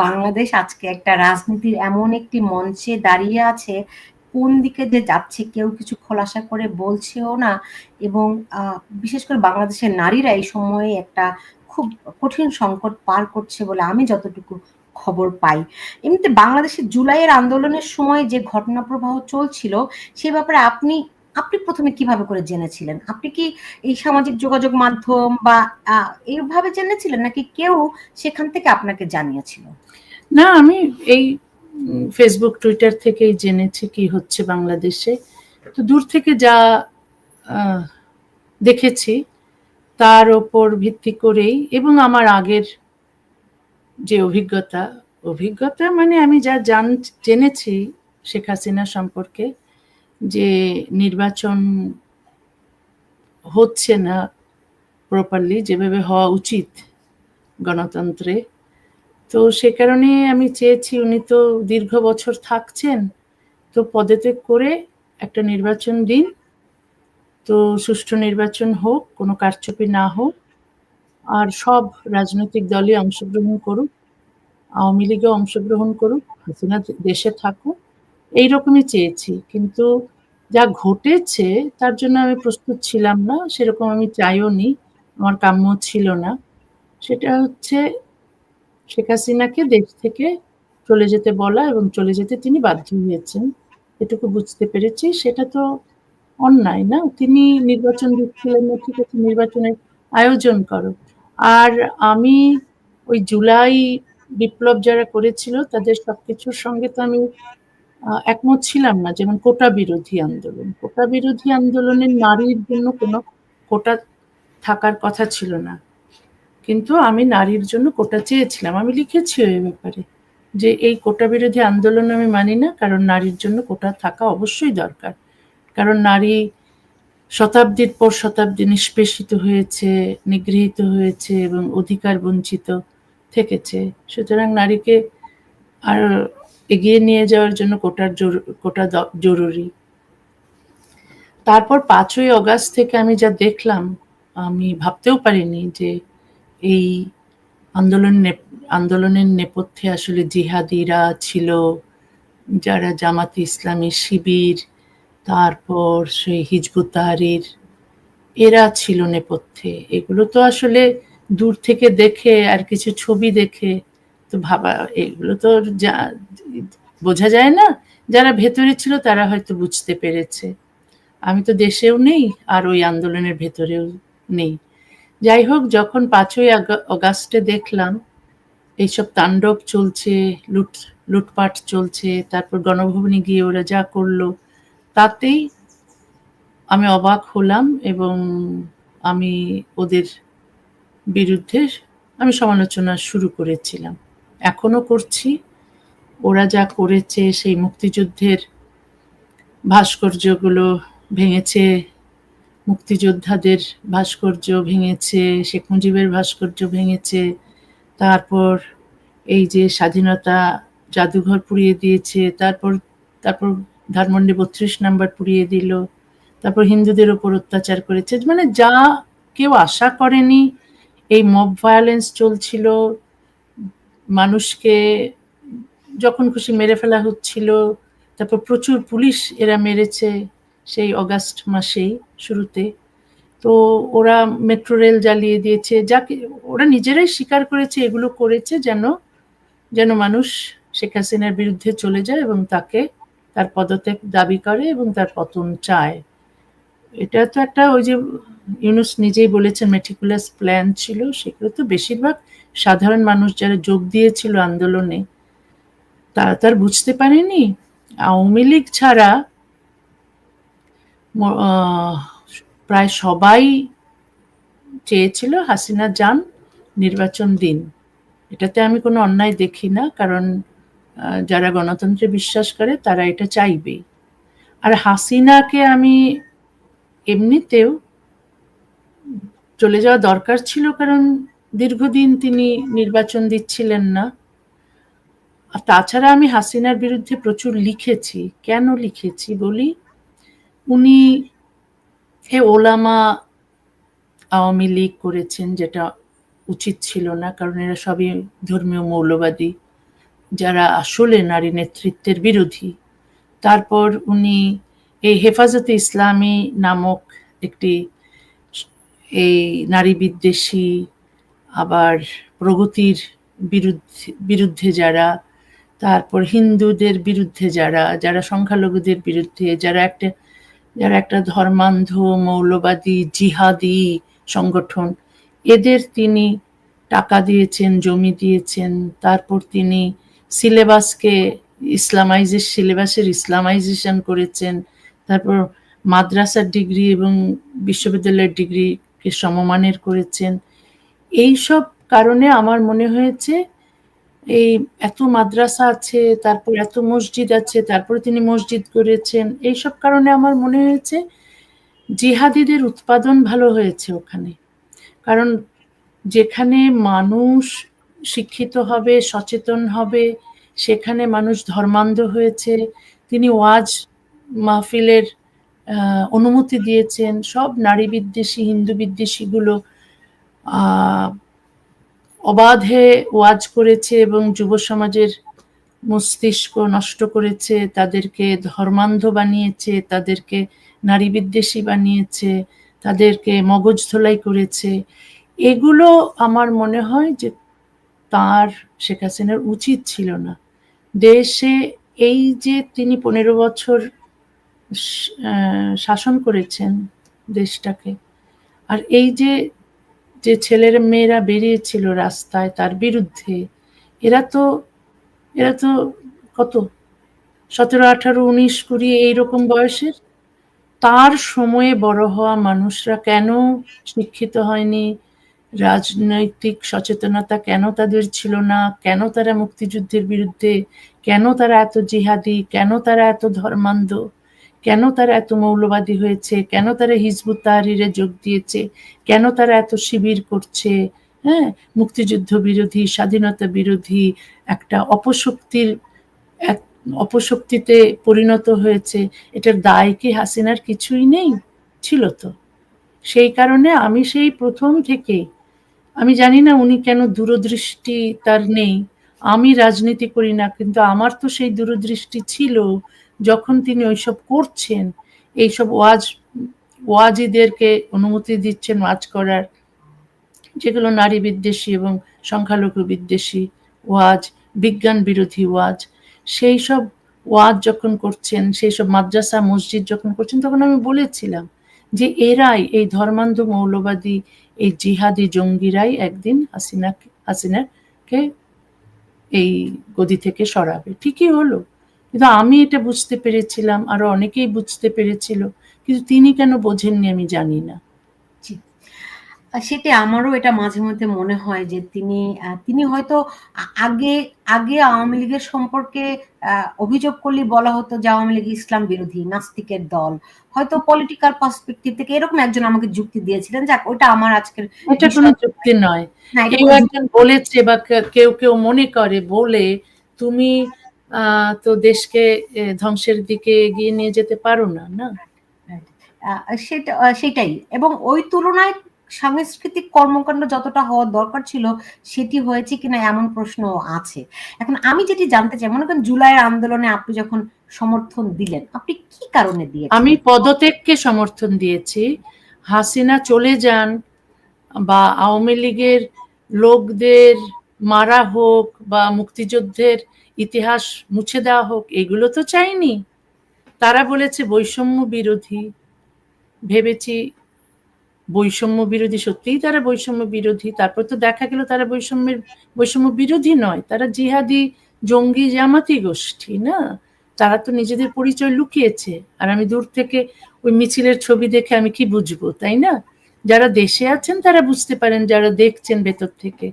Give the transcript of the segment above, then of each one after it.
বাংলাদেশ আজকে একটা রাজনীতির এমন একটি মঞ্চে দাঁড়িয়ে আছে, কোন দিকে যে যাচ্ছে কেউ কিছু খোলাসা করে বলছেও না এবং বিশেষ করে বাংলাদেশের নারীরা এই সময়ে একটা খুব কঠিন সংকট পার করছে বলে আমি যতটুকু খবর পাই। এমনিতে বাংলাদেশের জুলাইয়ের আন্দোলনের সময় যে ঘটনা প্রবাহ চলছিল, সে ব্যাপারে আপনি আপনি ১ম এ কীভাবে করে জেনেছিলেন? আপনি কি এই সামাজিক যোগাযোগ মাধ্যম বা এইভাবে জেনেছিলেন নাকি কেউ সেখান থেকে আপনাকে জানিয়েছিল? না আমি এই ফেসবুক টুইটার থেকেই জেনেছি কি হচ্ছে বাংলাদেশে। তো দূর থেকে যা দেখেছি তার ওপর ভিত্তি করেই এবং আমার আগের যে অভিজ্ঞতা, অভিজ্ঞতা মানে আমি যা জান জেনেছি শেখ হাসিনা সম্পর্কে যে নির্বাচন হচ্ছে না প্রপারলি যেভাবে হওয়া উচিত গণতন্ত্রে। তো সে কারণে আমি চেয়েছি উনি তো দীর্ঘ বছর থাকছেন, তো পদত্যাগ করে একটা নির্বাচন দিন। তো সুষ্ঠু নির্বাচন হোক, কোনো কারচুপি না হোক। আর সব রাজনৈতিক দলই অংশগ্রহণ করুক। আওয়ামী লীগও অংশগ্রহণ করুক, হাসিনা দেশে থাকুক। এইরকমই চেয়েছি। কিন্তু যা ঘটেছে, তার জন্য আমি প্রস্তুত ছিলাম না। সেরকম আমি চাইও নি, আমার কাম্য ছিল না। সেটা হচ্ছে শেখ হাসিনাকে দেশ থেকে চলে যেতে বলা এবং চলে যেতে তিনি বাধ্য হয়েছেন। এটুকু বুঝতে পেরেছি। সেটা তো অন্যায় না? তিনি নির্বাচন দিচ্ছিলেন না, ঠিক আছে, নির্বাচনের আয়োজন করো। আর আমি ওই জুলাই বিপ্লব যারা করেছিল, তাদের সবকিছুর সঙ্গে তো আমি একমত ছিলাম না। যেমন কোটা বিরোধী আন্দোলন। কোটা বিরোধী আন্দোলনের নারীর জন্য কোনো কোটা থাকার কথা ছিল না। কিন্তু আমি নারীর জন্য কোটা চেয়েছিলাম। আমি লিখেছি এ ব্যাপারে। যে এই কোটা বিরোধী আন্দোলন আমি মানি না। কারণ নারীর জন্য কোটা থাকা অবশ্যই দরকার। কারণ নারী শতাব্দীর পর শতাব্দী নিষ্পেষিত হয়েছে, নিগৃহীত হয়েছে এবং অধিকার বঞ্চিত থেকেছে। সুতরাং নারীকে আর এগিয়ে নিয়ে যাওয়ার জন্য কোটার কোটা জরুরি। তারপর পাঁচই অগাস্ট থেকে আমি যা দেখলাম, আমি ভাবতেও পারিনি যে এই আন্দোলন আন্দোলনের নেপথ্যে আসলে জিহাদিরা ছিল, যারা জামাতে ইসলামী শিবির, তারপর সেই হিজবুত তাহরীর এরা ছিল নেপথ্যে। এগুলো তো আসলে দূর থেকে দেখে আর কিছু ছবি দেখে তো ভাবা এগুলো তো যা বোঝা যায় না? যারা ভেতরে ছিল তারা হয়তো বুঝতে পেরেছে। আমি তো দেশেও নেই আর ওই আন্দোলনের ভেতরেও নেই। যাই হোক যখন ৫ই আগা অগাস্টে দেখলাম এইসব তাণ্ডব চলছে, লুট লুটপাট চলছে, তারপর গণভবনে গিয়ে ওরা যা করল তাতেই আমি অবাক হলাম এবং আমি ওদের বিরুদ্ধে আমি সমালোচনা শুরু করেছিলাম। এখনও করছি। ওরা যা করেছে সেই মুক্তিযুদ্ধের ভাস্কর্যগুলো ভেঙেছে, মুক্তিযোদ্ধাদের ভাস্কর্য ভেঙেছে, শেখ মুজিবের ভাস্কর্য ভেঙেছে। তারপর এই যে স্বাধীনতা জাদুঘর পুড়িয়ে দিয়েছে, তারপর তারপর ধানমন্ডি ৩২ নাম্বার পুড়িয়ে দিল। তারপর হিন্দুদের ওপর অত্যাচার করেছে। মানে যা কেউ আশা করেনি, এই মব ভায়োলেন্স চলছিল, মানুষকে যখন খুশি মেরে ফেলা হচ্ছিল। তারপর প্রচুর পুলিশ এরা মেরেছে সেই অগাস্ট মাসেই শুরুতে। তো ওরা মেট্রো রেল জ্বালিয়ে দিয়েছে। যাকে ওরা নিজেরাই স্বীকার করেছে এগুলো করেছে যেন, যেন মানুষ শেখ হাসিনার বিরুদ্ধে চলে যায় এবং তাকে তার পদত্যাগ দাবি করে এবং তার পতন চায়। এটা তো একটা ওই যে ইউনুস নিজেই বলেছেন meticulous প্ল্যান ছিল। সেগুলো তো বেশিরভাগ সাধারণ মানুষ যারা যোগ দিয়েছিল আন্দোলনে, তারা তো আর বুঝতে পারেনি। আওয়ামী লীগ ছাড়া প্রায় সবাই চেয়েছিল হাসিনা যান, নির্বাচন দিন। এটাতে আমি কোনো অন্যায় দেখি না। কারণ যারা গণতন্ত্রে বিশ্বাস করে তারা এটা চাইবেই। আর হাসিনাকে আমি এমনিতেও চলে যাওয়া দরকার ছিল কারণ দীর্ঘদিন তিনি নির্বাচন দিচ্ছিলেন না। আর তাছাড়া আমি হাসিনার বিরুদ্ধে প্রচুর লিখেছি। কেন লিখেছি বলি? উনি এ ওলামা আওয়ামী লীগ করেছেন যেটা উচিত ছিল না। কারণ এরা সবই ধর্মীয় মৌলবাদী যারা আসলে নারী নেতৃত্বের বিরোধী তারপর উনি এই হেফাজতে ইসলামী নামক একটি এই নারী বিদ্বেষী আবার প্রগতির বিরুদ্ধে বিরুদ্ধে যারা, তারপর হিন্দুদের বিরুদ্ধে যারা যারা সংখ্যালঘুদের বিরুদ্ধে, যারা একটা যারা একটা ধর্মান্ধ, মৌলবাদী, জিহাদি সংগঠন, এদের তিনি টাকা দিয়েছেন, জমি দিয়েছেন, তারপর তিনি সিলেবাসকে ইসলামাইজের সিলেবাসের ইসলামাইজেশন করেছেন, তারপর মাদ্রাসার ডিগ্রি এবং বিশ্ববিদ্যালয়ের ডিগ্রিকে সমমানের করেছেন। এই সব কারণে আমার মনে হয়েছে, এই এত মাদ্রাসা আছে, তারপর এত মসজিদ আছে, তারপরে তিনি মসজিদ করেছেন এই সব কারণে আমার মনে হয়েছে জিহাদিদের উৎপাদন ভালো হয়েছে ওখানে। কারণ যেখানে মানুষ শিক্ষিত হবে, সচেতন হবে, সেখানে মানুষ ধর্মান্ধ হয়েছে, তিনি ওয়াজ মাহফিলের অনুমতি দিয়েছেন, সব নারী বিদ্বেষী, হিন্দু বিদ্বেষীগুলো অবাধে ওয়াজ করেছে এবং যুব সমাজের মস্তিষ্ক নষ্ট করেছে, তাদেরকে ধর্মান্ধ বানিয়েছে, তাদেরকে নারী বিদ্বেষী বানিয়েছে, তাদেরকে মগজ ধোলাই করেছে। এগুলো আমার মনে হয় যে তার, শেখ হাসিনার উচিত ছিল না। দেশে এই যে তিনি পনেরো বছর শাসন করেছেন দেশটাকে, আর এই যে যে ছেলের মেয়েরা বেরিয়েছিল রাস্তায় তার বিরুদ্ধে, এরা তো এরা তো কত? সতেরো, আঠারো, উনিশ, কুড়ি এইরকম বয়সের? তার সময়ে বড় হওয়া মানুষরা কেন শিক্ষিত হয়নি? রাজনৈতিক সচেতনতা কেন তাদের ছিল না? কেন তারা মুক্তিযুদ্ধের বিরুদ্ধে? কেন তারা এত জিহাদি? কেন তারা এত ধর্মান্ধ? কেন তারা এত মৌলবাদী হয়েছে? কেন তারা হিজবুত তাহরিরে যোগ দিয়েছে? কেন তারা এত শিবির করছে? হ্যাঁ মুক্তিযুদ্ধ বিরোধী, স্বাধীনতা বিরোধী একটা অপশক্তির এক, অপশক্তিতে পরিণত হয়েছে। এটার দায় কি হাসিনার কিছুই নেই? ছিল তো। সেই কারণে আমি সেই প্রথম থেকেই আমি জানি না উনি কেন দূরদৃষ্টি তার নেই। আমি রাজনীতি করি না, কিন্তু আমার তো সেই দূরদৃষ্টি ছিল যখন তিনি ওইসব করছেন, এইসব ওয়াজ, ওয়াজিদেরকে অনুমতি দিচ্ছেন ওয়াজ করার, যেগুলো নারী বিদ্বেষী এবং সংখ্যালঘু বিদ্বেষী ওয়াজ, বিজ্ঞান বিরোধী ওয়াজ, সেই সব ওয়াজ যখন করছেন, সেই সব মাদ্রাসা, মসজিদ যখন করছেন, তখন আমি বলেছিলাম যে এরাই এই ধর্মান্ধ মৌলবাদী, এই জিহাদি জঙ্গিরাই একদিন হাসিনা হাসিনাকে এই গদি থেকে সরাবে। ঠিকই হলো। কিন্তু আমি এটা বুঝতে পেরেছিলাম আরও অনেকেই বুঝতে পেরেছিল কিন্তু তিনি কেন বোঝেননি আমি জানি না। সেটা আমারও এটা মাঝে মধ্যে মনে হয় যে তিনি তিনি হয়তো আগে আগে আওয়ামী লীগের সম্পর্কে অভিযোগ করলে বলা হতো যে আওয়ামী লীগ ইসলাম বিরোধী নাস্তিকের দল। হয়তো পলিটিক্যাল পার্সপেক্টিভ থেকে এরকম একজন আমাকে যুক্তি দিয়েছিলেন যাক ওটা আমার আজকের এটা কোনো যুক্তি নয়। কেউ একজন বলেছে বা কেউ কেউ মনে করে বলে তুমি তো দেশকে ধ্বংসের দিকে এগিয়ে নিয়ে যেতে পারো না না? সেটা সেটাই। এবং ওই তুলনায় সাংস্কৃতিক কর্মকাণ্ড যতটা হওয়ার দরকার ছিল সেটি হয়েছে কিনা এমন প্রশ্ন আছে। এখন আমি যেটি জানতে চাই মনে করেন জুলাইয়ের আন্দোলনে আপনি যখন সমর্থন দিলেন আপনি কি কারণে দিয়ে আমি পদত্যাগকে সমর্থন দিয়েছি। হাসিনা চলে যান বা আওয়ামী লীগের লোকদের মারা হোক বা মুক্তিযুদ্ধের ইতিহাস মুছে দেওয়া হোক, এগুলো তো চাইনি। তারা বলেছে বৈষম্য বিরোধী। ভেবেছি বৈষম্য বিরোধী, সত্যিই তারা বৈষম্য বিরোধী। তারপর তো দেখা গেল তারা বৈষম্যের, বৈষম্য বিরোধী নয়, তারা জিহাদি, জঙ্গি, জামাতি গোষ্ঠী, না? তারা তো নিজেদের পরিচয় লুকিয়েছে। আর আমি দূর থেকে ওই মিছিলের ছবি দেখে আমি কি বুঝব, তাই না? যারা দেশে আছেন তারা বুঝতে পারেন, যারা দেখছেন ভেতর থেকে।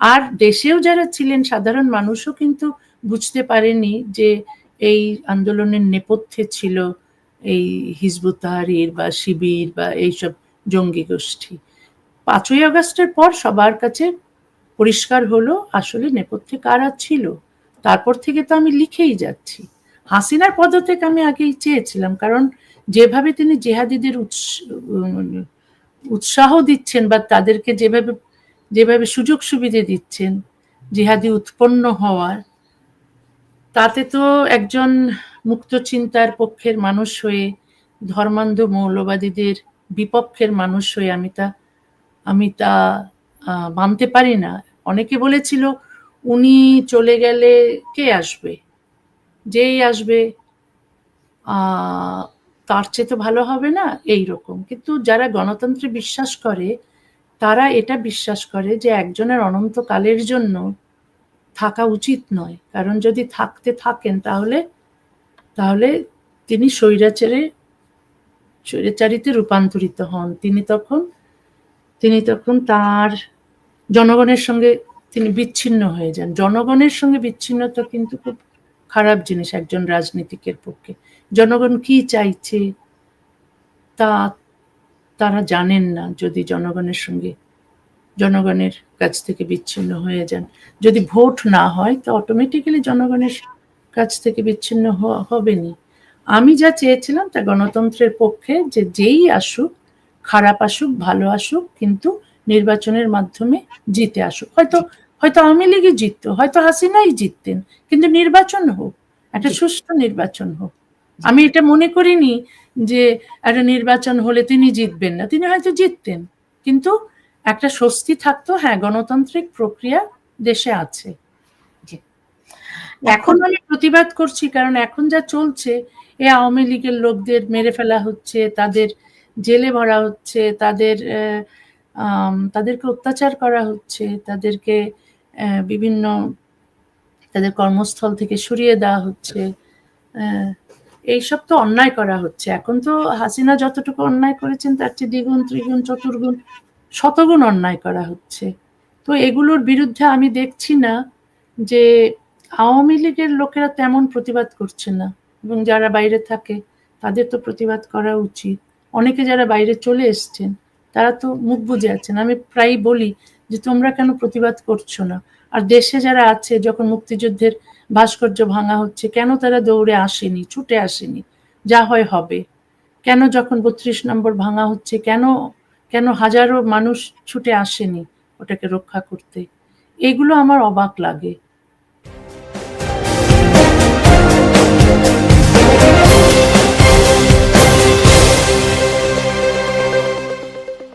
আর দেশেও যারা ছিলেন, সাধারণ মানুষও কিন্তু বুঝতে পারেনি যে এই আন্দোলনের নেপথ্যে ছিল এই হিজবুত তাহরির বা শিবির বা এইসব জঙ্গি গোষ্ঠী। পাঁচই আগস্টের পর সবার কাছে পরিষ্কার হলো, আসলে নেপথ্যে কারা ছিল? তারপর থেকে তো আমি লিখেই যাচ্ছি। হাসিনার পদত্যাগ আমি আগেই চেয়েছিলাম, কারণ যেভাবে তিনি জেহাদিদের উৎসাহ দিচ্ছেন বা তাদেরকে যেভাবে যেভাবে সুযোগ সুবিধে দিচ্ছেন, জিহাদি উৎপন্ন হওয়ার, তাতে তো একজন মুক্ত চিন্তার পক্ষের মানুষ হয়ে, ধর্মান্ধ মৌলবাদীদের বিপক্ষের মানুষ হয়ে আমি তা আমি তা মানতে পারি না। অনেকে বলেছিল, উনি চলে গেলে কে আসবে? যেই আসবে তার চেয়ে তো ভালো হবে না এই রকম কিন্তু যারা গণতন্ত্রে বিশ্বাস করে তারা এটা বিশ্বাস করে যে একজনের অনন্তকালের জন্য থাকা উচিত নয়। কারণ যদি থাকতে থাকেন তাহলে তাহলে তিনি স্বৈরাচারে, স্বৈরাচারিতে রূপান্তরিত হন। তিনি তখন তিনি তখন তার জনগণের সঙ্গে তিনি বিচ্ছিন্ন হয়ে যান। জনগণের সঙ্গে বিচ্ছিন্নতা কিন্তু খুব খারাপ জিনিস একজন রাজনীতিকের পক্ষে। জনগণ কি চাইছে? তা তারা জানেন না যদি জনগণের সঙ্গে জনগণের কাছ থেকে বিচ্ছিন্ন হয়ে যান যদি ভোট না হয়, তো অটোমেটিক্যালি জনগণের কাছ থেকে বিচ্ছিন্ন হবেনি আমি যা চেয়েছিলাম তা গণতন্ত্রের পক্ষে যে যেই আসুক, খারাপ আসুক, ভালো আসুক, কিন্তু নির্বাচনের মাধ্যমে জিতে আসুক হয়তো হয়তো আওয়ামী লীগই জিততো, হয়তো হাসিনাই জিততেন, কিন্তু নির্বাচন হোক, একটা। সুষ্ঠু নির্বাচন হোক আমি এটা মনে করিনি যে একটা নির্বাচন হলে তিনি জিতবেন না। তিনি হয়তো জিততেন। কিন্তু একটা স্বস্তি থাকতো হ্যাঁ গণতান্ত্রিক প্রক্রিয়া দেশে আছে। এখন আমি প্রতিবাদ করছি কারণ এখন যা চলছে এ আওয়ামী লীগের লোকদের মেরে ফেলা হচ্ছে তাদের জেলে ভরা হচ্ছে তাদের তাদেরকে অত্যাচার করা হচ্ছে তাদেরকে আহ, বিভিন্ন তাদের কর্মস্থল থেকে সরিয়ে দেওয়া হচ্ছে আহ, এইসব তো অন্যায় করা হচ্ছে। এখন তো হাসিনা যতটুকু অন্যায় করেছেন, তার চেয়ে দ্বিগুণ, ত্রিগুণ, চতুর্গুণ, শতগুণ অন্যায় করা হচ্ছে। তো এগুলোর বিরুদ্ধে আমি দেখছি না যে আওয়ামী লীগের লোকেরা তেমন প্রতিবাদ করছে না। এবং যারা বাইরে থাকে, তাদের তো প্রতিবাদ করা উচিত। অনেকে যারা বাইরে চলে এসছেন, তারা তো মুখ বুজে আছেন। আমি প্রায় বলি যে তোমরা কেন প্রতিবাদ করছ না? আর দেশে যারা আছে, যখন মুক্তিযুদ্ধের ভাস্কর্য ভাঙা হচ্ছে, কেন তারা দৌড়ে আসেনি, ছুটে আসেনি? যা হয় হবে। কেন যখন বত্রিশ নম্বর ভাঙা হচ্ছে, কেন কেন হাজারো মানুষ ছুটে আসেনি ওটাকে রক্ষা করতে? এগুলো আমার অবাক লাগে।